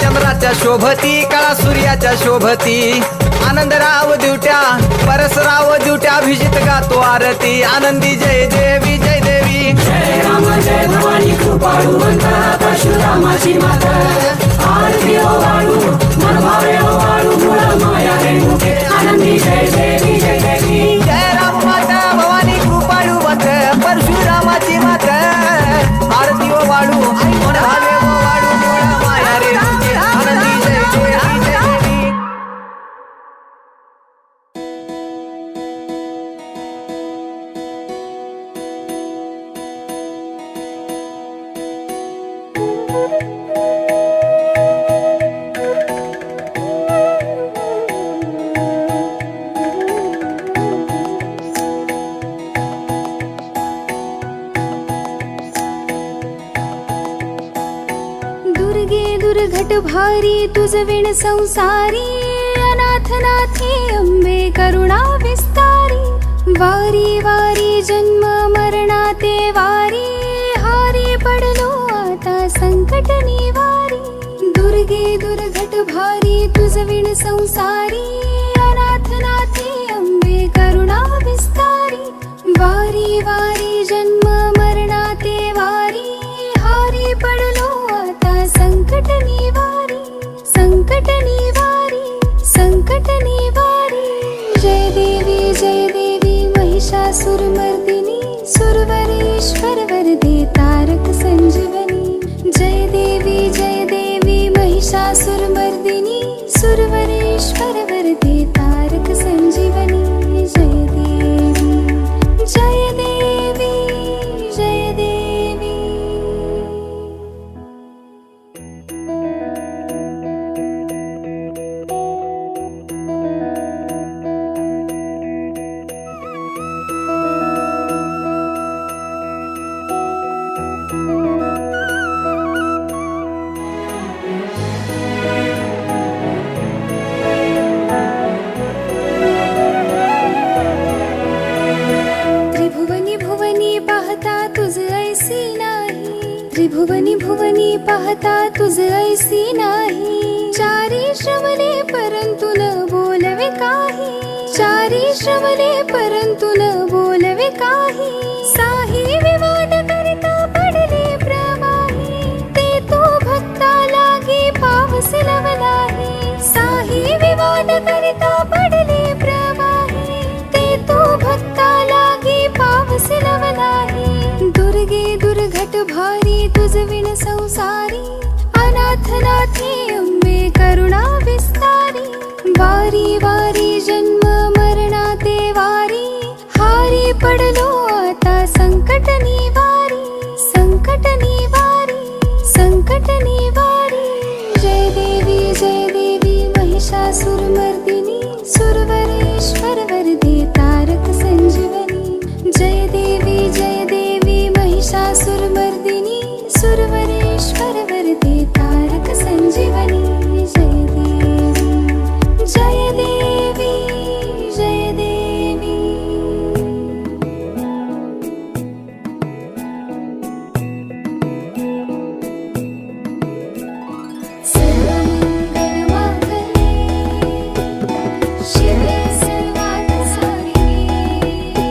चंद्राच्या शोभती कळा सूर्याच्या शोभती. आनंदराव दिवट्या परसराव दिवट्या अभिजित गातो आरती. आनंदी जय देवी जय देवी. जय राम जय भवानी कृपाळूवंत परशुरामाची मात. आरती ओ वाळू मन भावे ओ वाळू मूळ माया रेणुके. आनंदी जय देवी जय देवी. जय राम माता भवानी कृपाळूवंत परशुरामाची मात आरती दुर्घट भारी तुझ विण संसारी अनाथनाथी अंबे करुणा विस्तारी वारी वारी जन्म मरणाते वारी हारी पडलो आता संकट निवारी. दुर्गे दुर्घट भारी तुझ विण संसारी जय देवी महिषासुरमर्दिनी सुरवरेश्वर वरदे तारक संजीवनी। जय देवी जय देवी महिषासुरमर्दिनी सुरवरेश्वर पाहता तुझ ऐसी नाही. चारी श्रवणे परंतु न बोलवे काही. चारी श्रवणे परंतु न बोलवे काही.